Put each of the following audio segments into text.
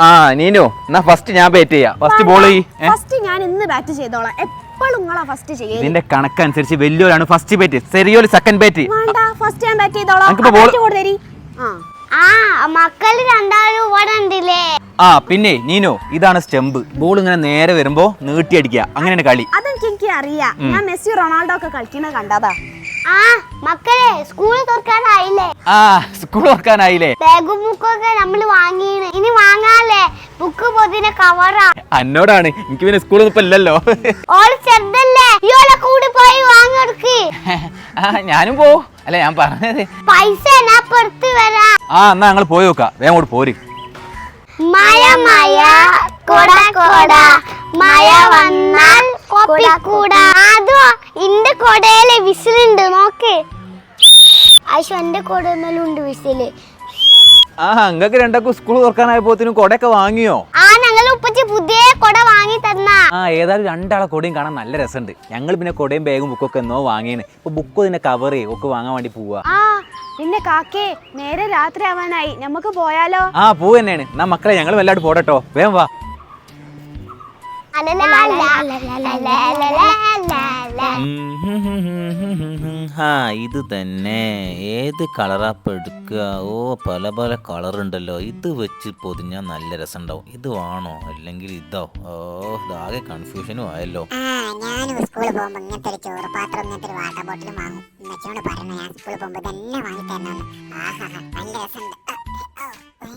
ആ നീനു എന്നാ ഫസ്റ്റ് ഞാൻ ബാറ്റ് ചെയ്യാം. ഫസ്റ്റ് ബോൾ ചെയ്യ് ഫസ്റ്റ് ഞാൻ ഇന്ന് ബാറ്റ് ചെയ്തോളാം. എപ്പോഴും നിങ്ങളാ ഫസ്റ്റ് ചെയ്യേ ഇതിന്റെ കണക്കനുസരിച്ച് വലിയൊരാണ് ഫസ്റ്റ് ബാറ്റ് ചെറിയൊരു സെക്കൻഡ് ബാറ്റ് വേണ്ട ഫസ്റ്റ് ഞാൻ ബാറ്റ് ചെയ്തോളാം. ബോൾ കൊടുത്തരി ആ ആ. മക്കൾ രണ്ടാളും ഇവിടെ ഉണ്ടല്ലേ? ആ പിന്നെ നീനോ ഇതാണ് സ്റ്റെമ്പ് ബോൾ ഇങ്ങനെ നേരെ വരുമ്പോ നീട്ടി അടിക്കുക. അങ്ങനെയാണ് കളി. അതെനിക്ക് എനിക്ക് അറിയാം. ഞാൻ മെസ്സി റൊണാൾഡോ ഒക്കെ കളിക്കുന്നത് കണ്ടതാ. ആ മക്കളെ സ്കൂൾ തുറക്കാനായില്ലേ ആ സ്കൂൾ ഓർക്കാനായില്ലേ ബാഗും ബുക്കൊക്കെ നമ്മൾ വാങ്ങിയാണ്. ഇനി വാങ്ങാല്ലേ? ബുക്ക് പൊതിനെ കവറാ. എന്നോടാണ് എനിക്ക് പിന്നെ സ്കൂളൊന്നും ഇപ്പൊ ഇല്ലല്ലോ. ഓൾ ചെറുതല്ലേ? ഇയോളെ കൂടി പോയി വാങ്ങിയെടുക്ക് ആ ഞാനും പോ അല്ല ഞാൻ പറഞ്ഞത്. പൈസ എന്നാ പുറത്ത് വരാ. ആ എന്നാ ഞങ്ങൾ പോയി നോക്കാം. വേഗം കൂടി പോര്. മഴ മഴ കൊട കൊട. മഴ വന്നാൽ കൊപ്പിക്കൂട അതോ ഇന്റെ വിസിൽ വിസിലുണ്ട് നോക്ക്. എന്റെ കൊടയിലും ഉണ്ട് വിസിൽ. ആ അങ്ങക്ക് രണ്ടാക്കും സ്കൂൾ തുറക്കാനായപ്പോത്തിനും കൊടയൊക്കെ വാങ്ങിയോ? ആ ഞങ്ങൾ ഉപ്പച്ചി പുതിയ കൊട വാങ്ങി തന്ന. ആ ഏതായാലും രണ്ടാളെ കൊടയും കാണാൻ നല്ല രസമുണ്ട്. ഞങ്ങൾ പിന്നെ കൊടയും ബാഗും ബുക്കൊക്കെ എന്നോ വാങ്ങിയേ ഇപ്പൊ ബുക്ക് ഇതിന്റെ കവർ ഒക്കെ വാങ്ങാൻ വേണ്ടി പോവാ. ആ പിന്നെ കാക്കേ നേരെ രാത്രി ആവാനായി നമുക്ക് പോയാലോ? ആ പൂ തന്നെയാണ്. എന്നാ മക്കളെ ഞങ്ങൾ വല്ലാണ്ട് പോടട്ടോ. വേം വാ. ആ ഇത് തന്നെ ഏത് കളറാപ്പ് എടുക്കുക ഓ പല പല കളർ ഉണ്ടല്ലോ ഇത് വെച്ച് പൊതിഞ്ഞാൽ നല്ല രസം ഉണ്ടാവും ഇത് വേണോ അല്ലെങ്കിൽ ഇതോ ഓ ഇതാകെ കൺഫ്യൂഷനും ആയല്ലോ ഞാനും സ്കൂളിൽ പോകുമ്പോൾ ഇങ്ങനത്തെ ഒരു ചോറ് പാത്രം ഇങ്ങനത്തെ ഒരു വാട്ടർ ബോട്ടിൽ വാങ്ങും ഉമ്മച്ചിയോട് പറഞ്ഞു ഞാൻ സ്കൂളിൽ പോകുമ്പോൾ തന്നെ വാങ്ങി തരണം ആഹാ നല്ല രസമുണ്ട്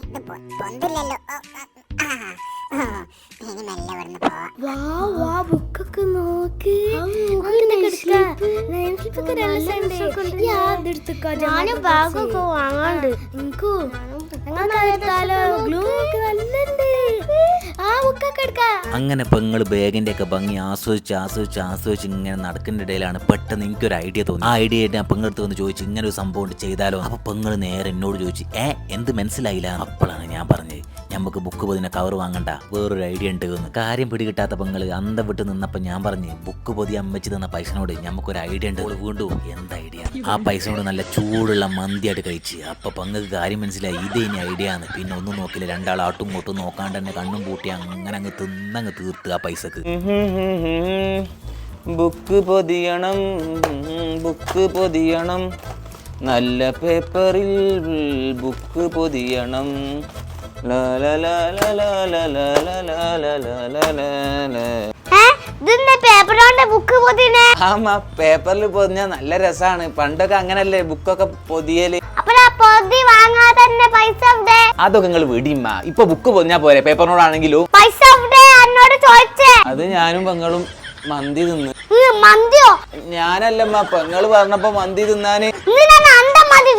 ഇത് പൊന്തില്ലല്ലോ ഓ, ആ, ആ, ഓ, വാ മെല്ലെ ഇവിടുന്ന് പോവാം ഞാനും ബാഗൊക്കെ വാങ്ങാണ്ട് അങ്ങനെ പെങ്ങൾ ബാഗിന്റെ ഒക്കെ ഭംഗി ആസ്വദിച്ച് ആസ്വദിച്ച് ആസ്വദിച്ച് ഇങ്ങനെ നടക്കുന്ന ഇടയിലാണ് പെട്ടെന്ന് എനിക്കൊരു ഐഡിയ തോന്നി ആ ഐഡിയ ഞാൻ പെങ്ങളടുത്ത് വന്ന് ചോദിച്ചു ഇങ്ങനെ ഒരു സംഭവം ചെയ്താലോ? അപ്പൊ പെങ്ങൾ നേരെ എന്നോട് ചോദിച്ചു ഏ എന്ത് മനസ്സിലായില്ല? അപ്പോഴാണ് ഞാൻ പറഞ്ഞത്. നമുക്ക് ബുക്ക് പൊതിനെ കവർ വാങ്ങണ്ട. വേറൊരു ഐഡിയ ഉണ്ട് എന്ന്. കാര്യം പിടികിട്ടാത്ത പെങ്ങൾ അന്ത വിട്ട് നിന്നപ്പോൾ ഞാൻ പറഞ്ഞ് ബുക്ക് പൊതി അമ്മച്ച് തന്ന പൈസനോട് നമുക്കൊരു ഐഡിയ ഉണ്ട്. വീണ്ടും എന്ത് ഐഡിയ ആ പൈസനോട് നല്ല ചൂടുള്ള മന്തിയായിട്ട് കഴിച്ച്. അപ്പൊ പെങ്ങൾക്ക് കാര്യം മനസ്സിലായി ഇത് ഇനി ഐഡിയ ആണ്. പിന്നെ ഒന്നും നോക്കില്ല രണ്ടാൾ ആട്ടും ഇങ്ങോട്ടും നോക്കാണ്ട് തന്നെ കണ്ണും പൂട്ടി അങ്ങനെ അങ്ങ് തിന്നങ്ങ് തീർത്ത് ആ പൈസക്ക്. ബുക്ക് പൊതിയണം ബുക്ക് പൊതിയണം. നല്ല പേപ്പറിൽ ബുക്ക് പൊതിയണം. ആമാ പേപ്പറിൽ പൊതിഞ്ഞ നല്ല രസാണ് പണ്ടൊക്കെ അങ്ങനല്ലേ ബുക്കൊക്കെ പൊതിയൽ അതൊക്കെ നിങ്ങൾ വിടിമ്മ ഇപ്പൊ ബുക്ക് പൊതിഞ്ഞാ പോരെ പേപ്പറിനോടാണെങ്കിലും അത് ഞാനും പെങ്ങളും മന്തി തിന്ന് മന്തിയോ ഞാനല്ലമ്മ പെങ്ങൾ പറഞ്ഞപ്പോ മന്തി തിന്നാന് അന്തം മതി